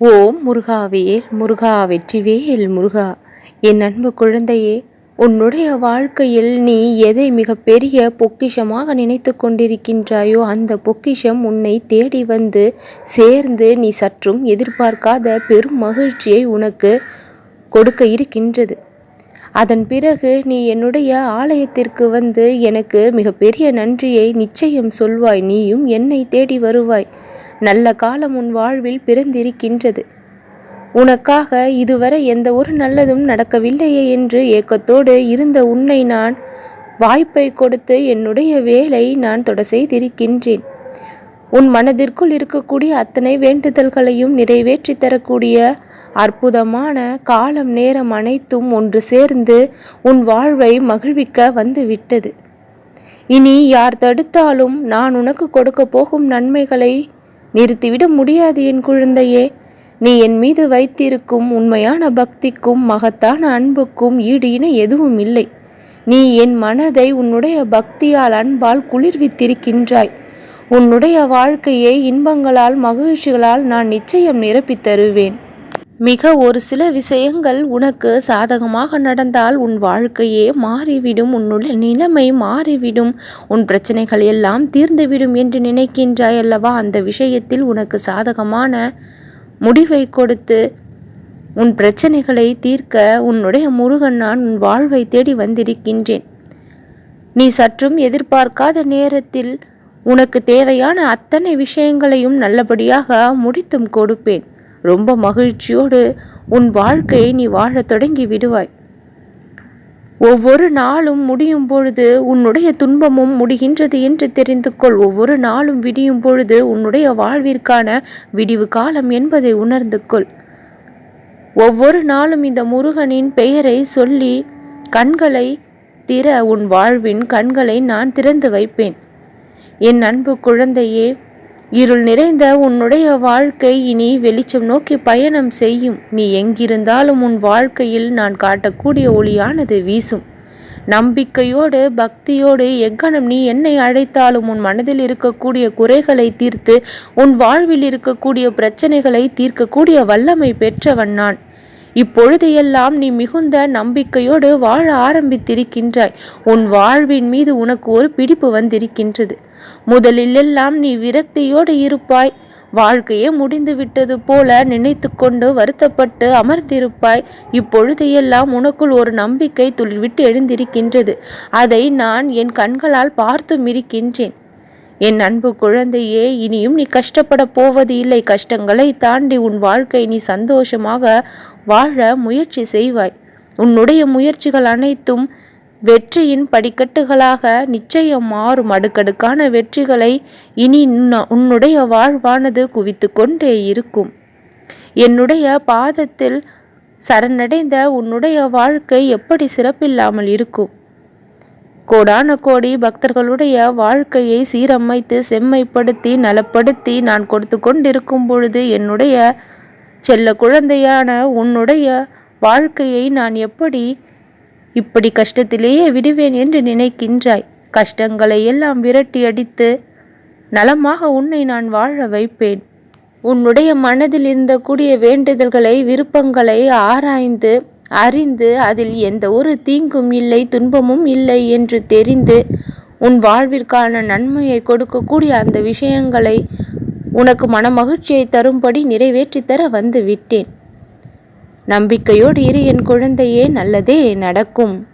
ஓம் முருகாவேல் முருகா வெற்றிவேல் முருகா. என் அன்பு குழந்தையே உன்னுடைய வாழ்க்கையில் நீ எதை மிகப்பெரிய பொக்கிஷமாக நினைத்து கொண்டிருக்கின்றாயோ அந்த பொக்கிஷம் உன்னை தேடி வந்து சேர்ந்து நீ சற்றும் எதிர்பார்க்காத பெரும் மகிழ்ச்சியை உனக்கு கொடுக்க இருக்கின்றது. அதன் பிறகு நீ என்னுடைய ஆலயத்திற்கு வந்து எனக்கு மிகப்பெரிய நன்றியை நிச்சயம் சொல்வாய். நீயும் என்னை தேடி வருவாய். நல்ல காலம் உன் வாழ்வில் பிறந்திருக்கின்றது. உனக்காக இதுவரை எந்த ஒரு நல்லதும் நடக்கவில்லையே என்று ஏக்கத்தோடு இருந்த உன்னை நான் வாய்ப்பை கொடுத்து என்னுடைய வேலை நான் தொட செய்திருக்கின்றேன். உன் மனதிற்குள் இருக்கக்கூடிய அத்தனை வேண்டுதல்களையும் நிறைவேற்றி தரக்கூடிய அற்புதமான காலம் நேரம் அனைத்தும் ஒன்று சேர்ந்து உன் வாழ்வை மகிழ்விக்க வந்துவிட்டது. இனி யார் தடுத்தாலும் நான் உனக்கு கொடுக்க போகும் நன்மைகளை நிறுத்திவிட முடியாது என் குழந்தையே. நீ என் மீது வைத்திருக்கும் உண்மையான பக்திக்கும் மகத்தான அன்புக்கும் ஈடு இணை எதுவும் இல்லை. நீ என் மனதை உன்னுடைய பக்தியால் அன்பால் குளிர்வித்திருக்கின்றாய். உன்னுடைய வாழ்க்கையை இன்பங்களால் மகிழ்ச்சிகளால் நான் நிச்சயம் நிரப்பித் தருவேன். மிக ஒரு சில விஷயங்கள் உனக்கு சாதகமாக நடந்தால் உன் வாழ்க்கையே மாறிவிடும் உன்னுடைய நிலைமை மாறிவிடும் உன் பிரச்சனைகள் எல்லாம் தீர்ந்துவிடும் என்று நினைக்கின்றாய் அல்லவா? அந்த விஷயத்தில் உனக்கு சாதகமான முடிவை கொடுத்து உன் பிரச்சனைகளை தீர்க்க உன்னுடைய முருகன் நான் உன் வாழ்வை தேடி வந்திருக்கின்றேன். நீ சற்றும் எதிர்பார்க்காத நேரத்தில் உனக்கு தேவையான அத்தனை விஷயங்களையும் நல்லபடியாக முடித்தும் கொடுப்பேன். ரொம்ப மகிழ்ச்சியோடு உன் வாழ்க்கையை நீ வாழத் தொடங்கி விடுவாய். ஒவ்வொரு நாளும் முடியும் பொழுது உன்னுடைய துன்பமும் முடிகின்றது என்று தெரிந்து கொள். ஒவ்வொரு நாளும் விடியும் பொழுது உன்னுடைய வாழ்விற்கான விடிவு காலம் என்பதை உணர்ந்து கொள். ஒவ்வொரு நாளும் இந்த முருகனின் பெயரை சொல்லி கண்களை திற உன் வாழ்வின் கண்களை நான் திறந்து வைப்பேன். என் அன்பு குழந்தையே இருள் நிறைந்த உன்னுடைய வாழ்க்கை இனி வெளிச்சம் நோக்கி பயணம் செய்யும். நீ எங்கிருந்தாலும் உன் வாழ்க்கையில் நான் காட்டக்கூடிய ஒளியானது வீசும். நம்பிக்கையோடு பக்தியோடு எக்கணம் நீ என்னை அழைத்தாலும் உன் மனதில் இருக்கக்கூடிய குறைகளை தீர்த்து உன் வாழ்வில் இருக்கக்கூடிய பிரச்சனைகளை தீர்க்கக்கூடிய வல்லமை பெற்றவன் நான். இப்பொழுது எல்லாம் நீ மிகுந்த நம்பிக்கையோடு வாழ ஆரம்பித்திருக்கின்றாய். உன் வாழ்வின் மீது உனக்கு ஒரு பிடிப்பு வந்திருக்கின்றது. முதலிலெல்லாம் நீ விரக்தியோடு இருப்பாய். வாழ்க்கையே முடிந்து விட்டது போல நினைத்து கொண்டு வருத்தப்பட்டு அமர்ந்திருப்பாய். இப்பொழுது எல்லாம் உனக்குள் ஒரு நம்பிக்கை துளிர்விட்டு எழுந்திருக்கின்றது. அதை நான் என் கண்களால் பார்த்தும் இருக்கின்றேன். என் அன்பு குழந்தையே இனியும் நீ கஷ்டப்பட போவது இல்லை. கஷ்டங்களை தாண்டி உன் வாழ்க்கை நீ சந்தோஷமாக வாழ முயற்சி செய்வாய். உன்னுடைய முயற்சிகள் அனைத்தும் வெற்றியின் படிக்கட்டுகளாக நிச்சயம் மாறும். அடுக்கடுக்கான வெற்றிகளை இனி உன்னுடைய வாழ்வானது குவித்து கொண்டே இருக்கும். என்னுடைய பாதத்தில் சரணடைந்த உன்னுடைய வாழ்க்கை எப்படி சிறப்பில்லாமல் இருக்கும்? கோடான கோடி பக்தர்களுடைய வாழ்க்கையை சீரமைத்து செம்மைப்படுத்தி நலப்படுத்தி நான் கொடுத்து கொண்டிருக்கும் பொழுது என்னுடைய செல்ல குழந்தையான உன்னுடைய வாழ்க்கையை நான் எப்படி இப்படி கஷ்டத்திலேயே விடுவேன் என்று நினைக்கின்றாய். கஷ்டங்களை எல்லாம் விரட்டி அடித்து நலமாக உன்னை நான் வாழ வைப்பேன். உன்னுடைய மனதில் இருந்தக்கூடிய வேண்டுதல்களை விருப்பங்களை ஆராய்ந்து அறிந்து அதில் எந்த ஒரு தீங்கும் இல்லை துன்பமும் இல்லை என்று தெரிந்து உன் வாழ்விற்கான நன்மையை கொடுக்கக்கூடிய அந்த விஷயங்களை உனக்கு மனமகிழ்ச்சியை தரும்படி நிறைவேற்றித்தர வந்து விட்டேன். நம்பிக்கையோடு இரு என் குழந்தையே நல்லதே நடக்கும்.